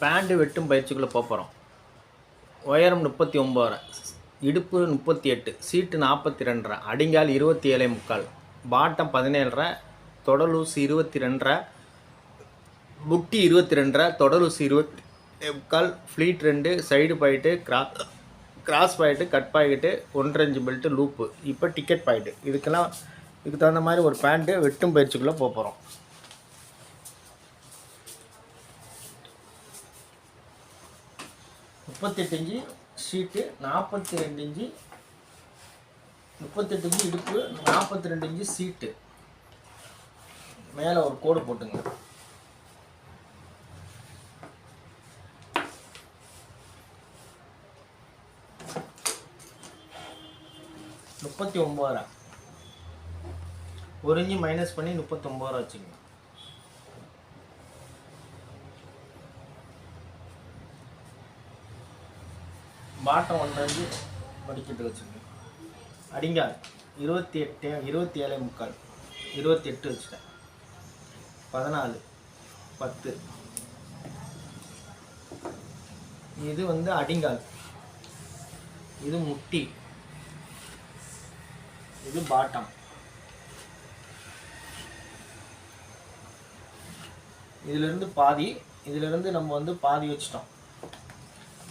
Pant வெட்டும் பயிற்சிக்குள்ளே போகிறோம் உயரம் முப்பத்தி ஒம்பது இடுப்பு முப்பத்தி எட்டு சீட்டு நாற்பத்தி ரெண்டரை அடிங்கால் இருபத்தி ஏழே முக்கால் பாட்டம் பதினேழரை தொடலூசி இருபத்தி ரெண்டரை புட்டி இருபத்தி ரெண்டரை தொடலூசி இருபத்தி முக்கால் ஃப்ளீட் ரெண்டு side point cross cross point cut point ஒன்றஞ்சு belt loop. இப்போ டிக்கெட் பாயிட்டு. இதுக்கெல்லாம் இதுக்கு தகுந்த மாதிரி ஒரு பேண்ட்டு வெட்டும் பயிற்சிக்குள்ளே போக போகிறோம் முப்பத்தெட்டு இன்ச்சு ஷீட்டு நாற்பத்தி ரெண்டு இன்ச்சு முப்பத்தெட்டு இன்ச்சு இடுப்பு நாற்பத்தி ரெண்டு இன்ச்சு சீட்டு. மேலே ஒரு கோடு போட்டுங்க. முப்பத்தி ஒம்பது? ரூபா ஒரு இஞ்சி மைனஸ் பண்ணி முப்பத்தொம்பது ரூபா வச்சுக்கோங்க. பாட்டம் ஒன்றரை இன்ச்சு வச்சுருக்கேன். அடிங்கால் இருபத்தி எட்டு இருபத்தி ஏழே முக்கால் இருபத்தி எட்டு வச்சுட்டேன். பதினாலு பத்து. இது வந்து அடிங்கால். இது முட்டி. இது பாட்டம். இதிலிருந்து பாதி இதிலிருந்து நம்ம வந்து பாதி வச்சிட்டோம்.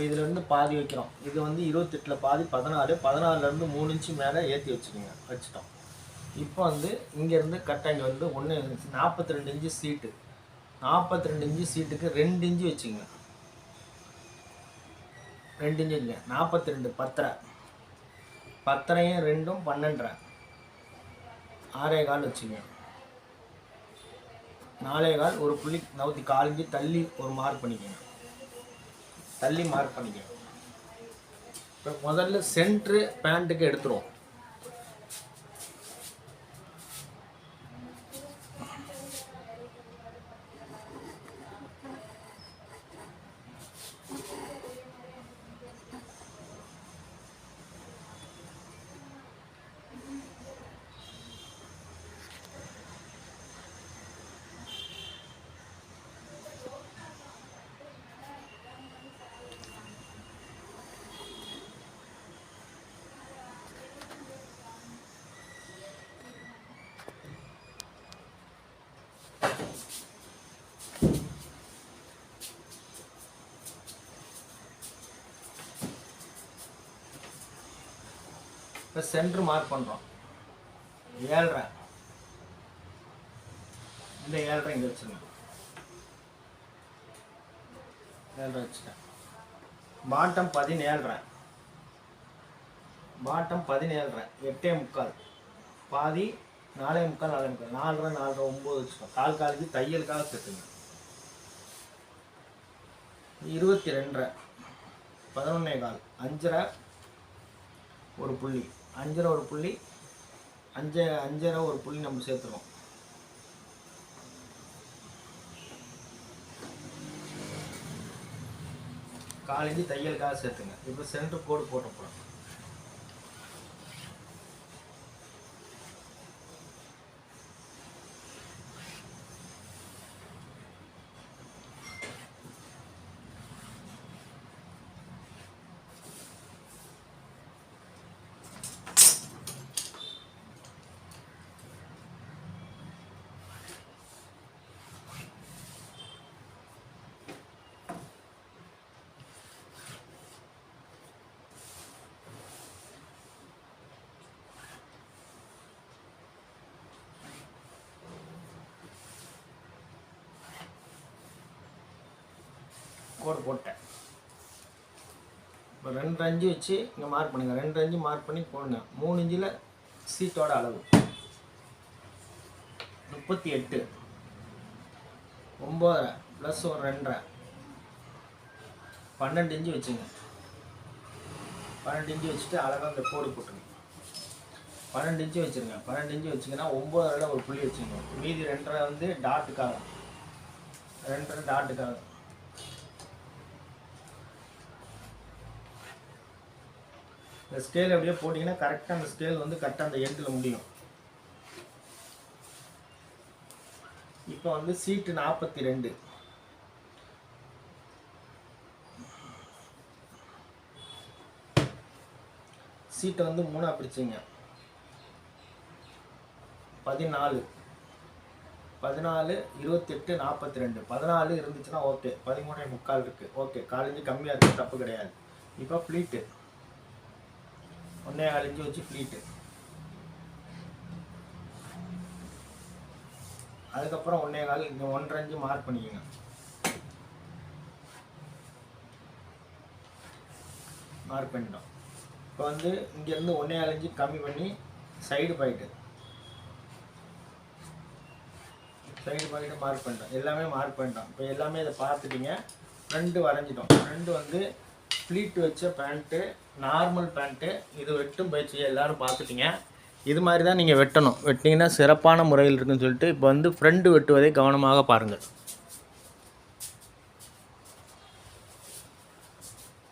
இப்போ இதிலிருந்து பாதி வைக்கிறோம். இது வந்து இருபத்தெட்டில் பாதி பதினாலு பதினாலுலேருந்து மூணு இன்ச்சு மேலே ஏற்றி வச்சுக்கோங்க வச்சுட்டோம். இப்போ வந்து இங்கேருந்து கட்டாங்க வந்து ஒன்று நாற்பத்தி ரெண்டு இன்ச்சு சீட்டு. நாற்பத்தி ரெண்டு இன்ச்சு சீட்டுக்கு ரெண்டு இன்ச்சு வச்சுங்க. ரெண்டு இன்ச்சு இல்லை நாற்பத்தி ரெண்டு பத்தரை. பத்தரையும் ரெண்டும் பன்னெண்டரை. ஆறே கால் வச்சுங்க. நாலே கால் ஒரு புள்ளி நவுத்தி கால் இன்ச்சு தள்ளி ஒரு மார்க் பண்ணிக்கோங்க. தள்ளி மார்க் பண்ணிக்கணும். இப்போ முதல்ல சென்ட்ரு பேண்ட்டுக்கு எடுத்துருவோம். இப்போ சென்ட்ரு மார்க் பண்ணுறோம் ஏழ்ரை. இந்த ஏழ்ரை இங்கே வச்சுருங்க. ஏழ்ரை வச்சுட்டேன். பாட்டம் பதினேழ்ரை. பாட்டம் பதினேழ்ரை. எட்டே முக்கால். பாதி நாலே முக்கால் நாலே முக்கால். நாலரை நாலரை ஒம்பது வச்சுக்கோம் கால் காலுக்கு தையலுக்காக கட்டுங்க. இருபத்தி ரெண்டரை பதினொன்னே கால். அஞ்சரை ஒரு புள்ளி. அஞ்சரை ஒரு புள்ளி. அஞ்ச அஞ்சரை ஒரு புள்ளி நம்ம சேர்த்துருவோம். காலேஜ் தையலுக்காக சேர்த்துங்க. இப்போ சென்டர் கோடு போட்ட போகிறோம் கோடு போட்டேன். இப்போ ரெண்டு அஞ்சு வச்சு இங்கே மார்க் பண்ணுங்கள் ரெண்டு அஞ்சு மார்க் பண்ணி போடுங்க. மூணு இஞ்சில் சீட்டோட அளவு. முப்பத்தி எட்டு. ஒம்பதரை ப்ளஸ் ஒரு ரெண்டரை. பன்னெண்டு இன்ச்சு வச்சுங்க. பன்னெண்டு இன்ச்சு வச்சுட்டு அழகாக அந்த கோடு போட்டுருங்க. பன்னெண்டு இன்ச்சு வச்சுருங்க. பன்னெண்டு இன்ச்சு வச்சிங்கன்னா ஒம்பதரையில் ஒரு புள்ளி வச்சுக்கோங்க மீதி ரெண்டரை வந்து டாட்டுக்காக ரெண்டரை டாட்டுக்காக இந்த ஸ்கேல் அப்படியே போட்டிங்கன்னா கரெக்டாக அந்த ஸ்கேல் வந்து கரெக்டாக அந்த எண்டில் முடியும். இப்போ வந்து சீட்டு நாற்பத்தி ரெண்டு சீட்டை வந்து மூணாக பிரிச்சிங்க. பதினாலு. பதினாலு இருபத்தெட்டு நாற்பத்தி ரெண்டு பதினாலு இருந்துச்சுன்னா ஓகே பதிமூணு முக்கால் இருக்குது ஓகே காலேஜ் கம்மியாக இருக்குது தப்பு கிடையாது. இப்போ ஃப்ளீட்டு ஒன்றே அழிஞ்சு வச்சு ஃப்ளீட்டு அதுக்கப்புறம் ஒன்றே கால் இங்கே ஒன்றரை மார்க் பண்ணிக்கோங்க. மார்க் பண்ணிட்டோம். இப்போ வந்து இங்கேருந்து ஒன்றே கால் கம்மி பண்ணி side point side point mark பண்ணிட்டோம். எல்லாமே மார்க் பண்ணிட்டோம். இப்போ எல்லாமே இதை பார்த்துட்டீங்க. ஃப்ரெண்டு வரைஞ்சிட்டோம். ஃப்ரெண்டு வந்து ஃப்ளீட் வச்ச பேண்ட்டு நார்மல் பேண்ட்டு இது வெட்டும் பயிற்சியை எல்லாரும் பார்த்துட்டீங்க. இது மாதிரி தான் நீங்கள் வெட்டணும். வெட்டினீங்கன்னா சிறப்பான முறையில் இருக்குன்னு சொல்லிட்டு இப்போ வந்து ஃப்ரெண்டு வெட்டுவதை கவனமாக பாருங்கள்.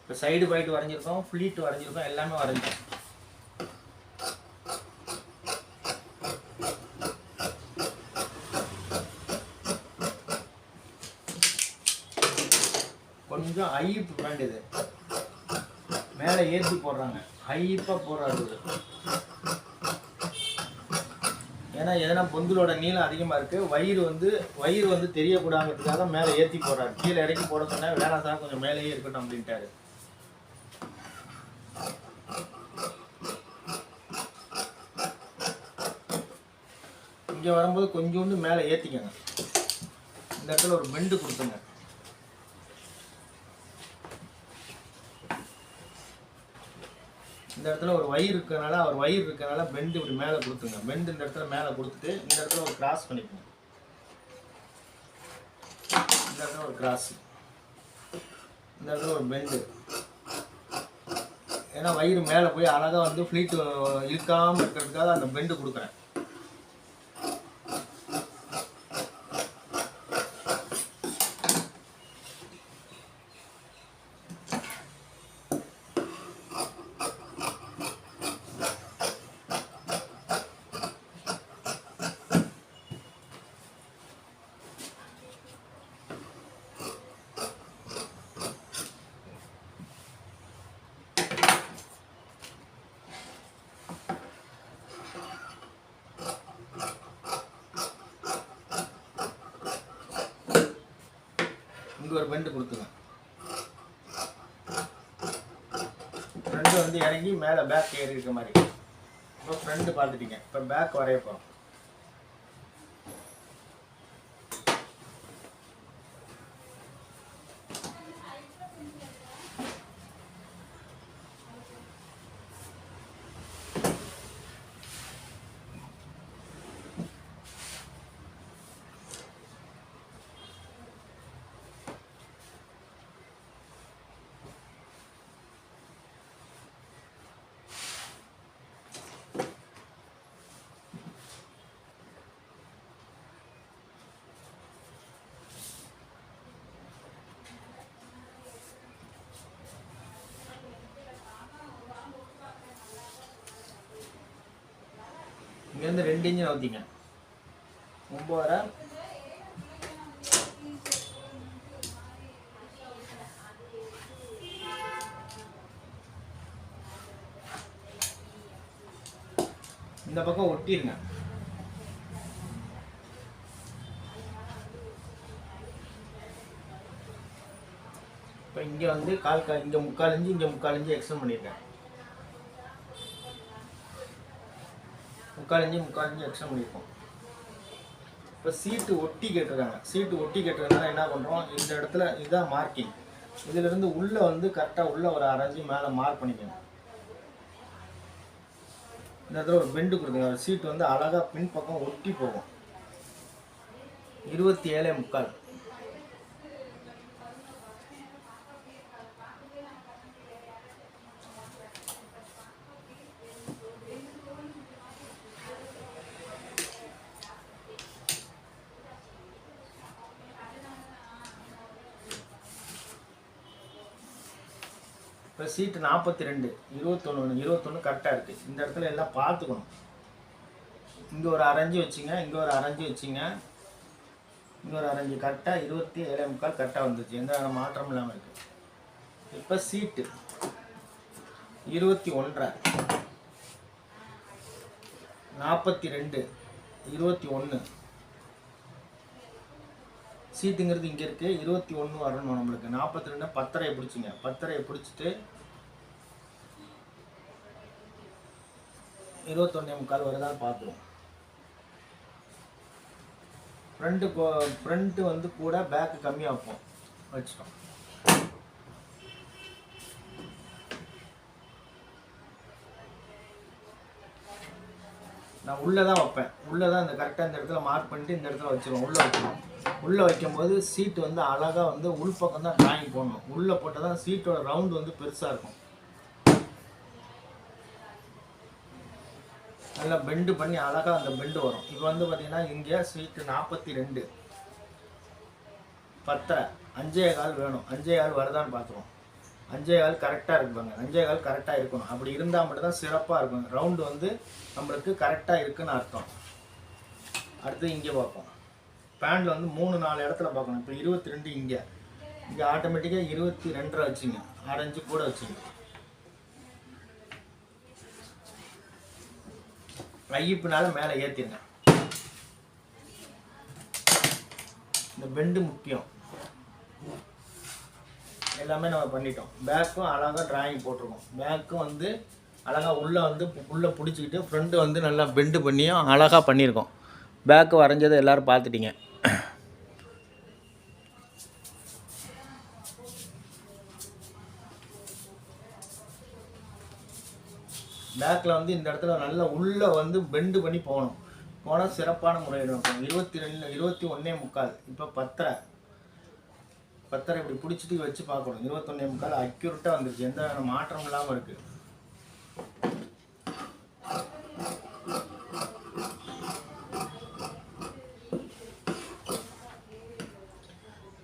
இப்போ சைடு பாயிட்டு வரைஞ்சிருக்கோம் ஃப்ளீட் வரைஞ்சிருக்கோம் எல்லாமே வரைஞ்சிருக்கோம் கொஞ்சம் ஹைப் பேண்ட் இது. மேலே ஏற்றி போடுறாங்க. ஹைப்பாக போடுறாரு ஏன்னா எதனா பொந்துலோட நீளம் அதிகமாக இருக்குது வயிறு வந்து வயிறு வந்து தெரியக்கூடாங்கிறதுக்காக மேலே ஏற்றி போடுறாரு. கீழே இறக்கி போட சொன்னால் வேணாம் சார் கொஞ்சம் மேலேயே இருக்கட்டும் அப்படின்ட்டாரு. இங்கே வரும்போது கொஞ்சோண்டு மேலே ஏற்றிக்கங்க இந்த இடத்துல ஒரு பெண்டு கொடுத்துங்க இந்த இடத்துல ஒரு வயிறு இருக்கிறனால அவர் வயிறு இருக்கிறனால பெண்டு இப்படி மேலே கொடுத்துங்க பெண்டு இந்த இடத்துல மேலே கொடுத்துட்டு இந்த இடத்துல ஒரு கிராஸ் பண்ணிக்கோங்க. இந்த இடத்துல ஒரு கிராஸ் இந்த இடத்துல ஒரு பெண்டு ஏன்னா வயிறு மேலே போய் அழகாக வந்து ஃப்ளீட் இழுக்காமல் இருக்கிறதுக்காக அந்த பெண்டு கொடுக்குறேன் இங்கே ஒரு பெண்டு கொடுத்துங்க ஃப்ரெண்டு வந்து இறங்கி மேலே பேக் ஏறி இருக்க மாதிரி. இப்போ ஃப்ரெண்டு பார்த்துட்டீங்க. இப்போ பேக் வரைய போகிறோம் இங்கேருந்து ரெண்டு இன்ச்சு நவுத்திங்க ஒம்பதரை இந்த பக்கம் ஒட்டிருங்க. இப்போ இங்கே வந்து கால் கா இங்கே முக்கால் இஞ்சி இங்கே முக்கால் இஞ்சி எக்ஸ்டன் பண்ணியிருக்கேன் முக்கால் இஞ்சி முக்கால் இஞ்சி எக்ஸ்ட்ரா பண்ணியிருக்கோம் இப்போ சீட்டு ஒட்டி கேட்டிருக்காங்க. சீட்டு ஒட்டி கேட்டிருக்கனால என்ன பண்ணுறோம் இந்த இடத்துல இதுதான் மார்க்கிங் இதிலிருந்து உள்ளே வந்து கரெக்டாக உள்ளே ஒரு அரைஞ்சி மேலே மார்க் பண்ணிக்கணும் இந்த இடத்துல ஒரு பெண்டு கொடுத்துங்க ஒரு சீட்டு வந்து அழகாக பின்பக்கம் ஒட்டி போகும். இருபத்தி ஏழே முக்கால். சீட்டு நாற்பத்தி ரெண்டு இருபத்தொன்று இருபத்தொன்று கரெக்டாக இருக்குது இந்த இடத்துல எல்லாம் பார்த்துக்கணும். இங்கே ஒரு அரைஞ்சி வச்சுங்க இங்கே ஒரு அரைஞ்சி வச்சுங்க. இங்கே ஒரு அரைஞ்சி கரெக்டாக இருபத்தி ஏழே முக்கால் கரெக்டாக வந்துச்சு எந்த வித மாற்றமும் இல்லாமல் இருக்குது இப்போ சீட்டு இருபத்தி ஒன்றரை நாற்பத்தி ரெண்டு இருபத்தி ஒன்று சீட்டுங்கிறது இங்கே இருக்குது இருபத்தி ஒன்று வரணும் நம்மளுக்கு. நாற்பத்தி ரெண்டு பத்தரையை பிடிச்சிங்க. பத்தரையை பிடிச்சிட்டு இருபத்தொன்னே முக்கால் வருதான்னு பார்த்துருவோம். ஃப்ரண்ட்டு ஃப்ரண்ட்டு வந்து கூட பேக்கு கம்மியாக வைப்போம் வச்சுட்டோம். நான் உள்ளே தான் வைப்பேன். உள்ளே தான் இந்த கரெக்டாக இந்த இடத்துல மார்க் பண்ணிட்டு இந்த இடத்துல வச்சிருவோம். உள்ளே வைக்கணும். உள்ளே வைக்கும்போது சீட்டு வந்து அழகாக வந்து உள்பக்கம் தான் டிராயிங் போடணும் உள்ளே போட்டால் தான் சீட்டோட ரவுண்டு வந்து பெருசாக இருக்கும். நல்லா பெண்டு பண்ணி அழகாக அந்த பெண்டு வரும். இப்போ வந்து பார்த்திங்கன்னா இங்கே ஸ்வீட்டு நாற்பத்தி ரெண்டு பத்தரை. அஞ்சே கால் வேணும். அஞ்சே கால் வருதான்னு பார்த்துருவோம் அஞ்சே கால் கரெக்டாக இருக்குப்பாங்க அஞ்சே கால் கரெக்டாக இருக்கணும். அப்படி இருந்தால் மட்டும்தான் சிறப்பாக இருக்கும். ரவுண்டு வந்து நம்மளுக்கு கரெக்டாக இருக்குன்னு அர்த்தம். அடுத்து இங்கே பார்ப்போம். பேண்டில் வந்து மூணு நாலு இடத்துல பார்க்கணும். இப்போ இருபத்தி ரெண்டு இங்கே. இங்கே ஆட்டோமேட்டிக்காக இருபத்தி ரெண்டரை வச்சுங்க ஆரஞ்சு கூட வச்சுங்க. ஐயப்புனால மேலே ஏற்றிருங்க இந்த பெண்டு முக்கியம். எல்லாமே நம்ம பண்ணிட்டோம். பேக்கும் அழகாக டிராயிங் போட்டிருக்கோம். பேக்கும் வந்து அழகாக உள்ளே வந்து உள்ளே பிடிச்சிக்கிட்டு ஃப்ரண்ட்டு வந்து நல்லா பெண்டு பண்ணியும் அழகாக பண்ணியிருக்கோம். பேக்கு வரைஞ்சதை எல்லோரும் பார்த்துட்டீங்க. பேக்கில் வந்து இந்த இடத்துல நல்லா உள்ளே வந்து பெண்டு பண்ணி போகணும். போனால் சிறப்பான முறையில் இருக்கும். இருபத்தி ரெண்டு இருபத்தி ஒன்றே முக்கால். இப்போ பத்தரை. பத்தரை இப்படி பிடிச்சிட்டு வச்சு பார்க்கணும். இருபத்தொன்னே முக்கால் அக்யூரட்டாக வந்துருச்சு. எந்த மாற்றம் இல்லாமல் இருக்குது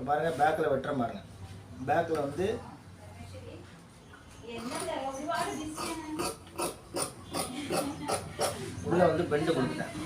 பாருங்க பேக்கில் வெட்டுற பாருங்க பேக்கில் வந்து உள்ள வந்து பெண்டு கொடுத்துட்டேன்.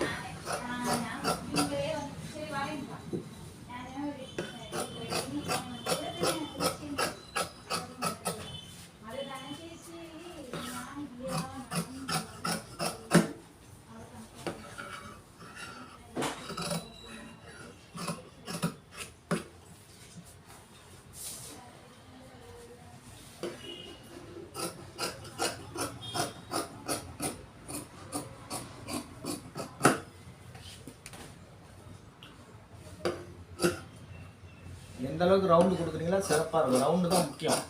இந்த அளவுக்கு ரவுண்டு கொடுக்குறீங்களா சிறப்பாக இருக்கும். ரவுண்டு தான் முக்கியம்.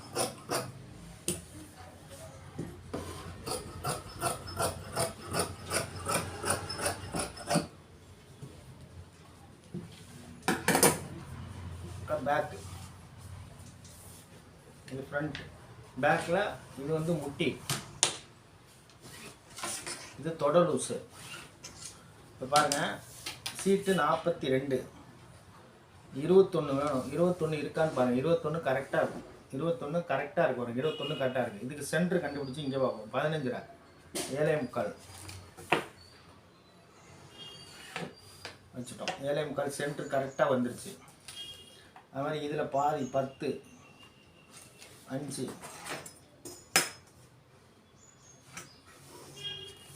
பேக் இது ஃப்ரண்ட் பேக்கில் இது வந்து முட்டி. இது தொடர் லூஸு இப்போ பாருங்கள் சீட்டு நாற்பத்தி ரெண்டு. இருபத்தொன்று வேணும். இருபத்தொன்று இருக்கான்னு பாருங்கள் இருபத்தொன்று கரெக்டாக இருக்கும். இருபத்தொன்று கரெக்டாக இருக்கும். ஒரு இருபத்தொன்று கரெக்டாக இருக்குது இதுக்கு சென்டர் கண்டுபிடிச்சி இங்கே பார்ப்போம் பதினஞ்சு ரூபா ஏழே முக்கால். வச்சுட்டோம். ஏழே முக்கால் சென்டர் கரெக்டாக வந்துருச்சு. அது மாதிரி இதில் பாதி பத்து. அஞ்சு.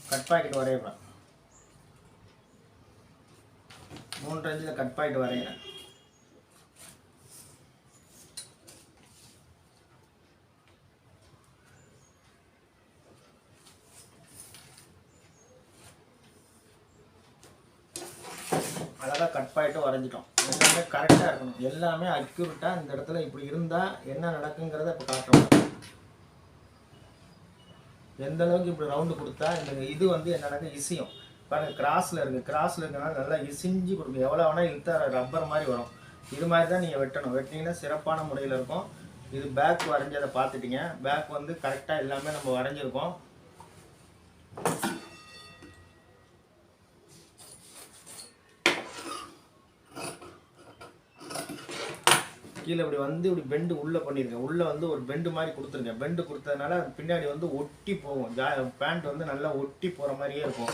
கட் பாக்கெட் வரைகிறேன் மூன்று அஞ்சில் கட் பாக்கெட் வரைகிறேன் அழகாக கட் பாயிட்டு வரைஞ்சிட்டோம் எல்லாமே கரெக்டாக இருக்கணும் எல்லாமே அக்யூரட்டாக இந்த இடத்துல இப்படி இருந்தால் என்ன நடக்குங்கிறத இப்போ காட்டுறோம். எந்த அளவுக்கு இப்படி ரவுண்டு கொடுத்தா இந்த இது வந்து என்ன இசையும். பாருங்கள் கிராஸில் இருக்குது கிராஸில் இருக்கனால நல்லா இசிஞ்சு கொடுக்கும். எவ்வளோ வேணால் இழுத்தா ரப்பர் மாதிரி வரும். இது மாதிரி தான் நீங்கள் வெட்டணும். வெட்டினீங்கன்னா சிறப்பான முறையில் இருக்கும். இது பேக் வரைஞ்சதை பார்த்துட்டீங்க. பேக் வந்து கரெக்டாக எல்லாமே நம்ம வரைஞ்சிருக்கோம். கீழே இப்படி வந்து இப்படி பெண்டு உள்ளே பண்ணியிருக்கேன் உள்ளே வந்து ஒரு பெண்டு மாதிரி கொடுத்துருங்க. பெண்டு கொடுத்ததுனால பின்னாடி வந்து ஒட்டி போகும். ஜா பேண்ட் வந்து நல்லா ஒட்டி போகிற மாதிரியே இருக்கும்.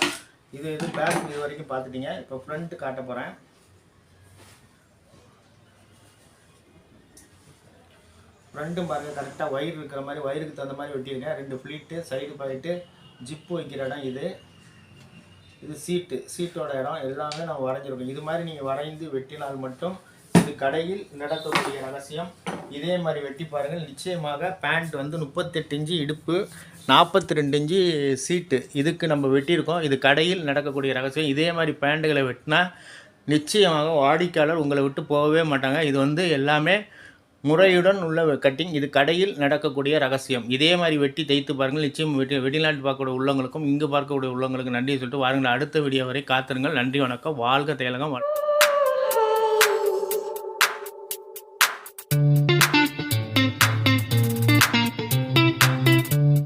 இது இது பேக் இது வரைக்கும் பார்த்துட்டீங்க. இப்போ ஃப்ரண்ட் காட்ட போகிறேன் ஃப்ரண்ட்டும் பாருங்கள் கரெக்டாக வயிறு இருக்கிற மாதிரி ஒயருக்கு தகுந்த மாதிரி வெட்டியிருக்கேன் ரெண்டு ஃப்ளீட்டு சைடு பாயிட்டு ஜிப்பு வைக்கிற இடம் இது. இது சீட்டு சீட்டோட இடம். எல்லாமே நான் வரைஞ்சிருக்கோம் இது மாதிரி நீங்கள் வரைந்து வெட்டினால் மட்டும் இது கடையில் நடக்கக்கூடிய ரகசியம். இதே மாதிரி வெட்டி பாருங்கள். நிச்சயமாக பேண்ட் வந்து முப்பத்தெட்டு இன்ச்சு இடுப்பு நாற்பத்தி ரெண்டு இன்ச்சு சீட்டு. இதுக்கு நம்ம வெட்டியிருக்கோம். இது கடையில் நடக்கக்கூடிய ரகசியம். இதே மாதிரி பேண்ட்டுகளை வெட்டினா நிச்சயமாக வாடிக்கையாளர் உங்களை விட்டு போகவே மாட்டாங்க. இது வந்து எல்லாமே முறையுடன் உள்ள கட்டிங். இது கடையில் நடக்கக்கூடிய ரகசியம். இதே மாதிரி வெட்டி தைத்து பாருங்கள். நிச்சயம் வெட்டி வெளிநாட்டு பார்க்கக்கூடிய உள்ளவங்களுக்கும் இங்கு பார்க்கக்கூடிய உள்ளவங்களுக்கும் நன்றி சொல்லிட்டு வாருங்கள். அடுத்த வீடியோ வரை காத்திருங்கள். நன்றி வணக்கம். வாழ்க தேலகம்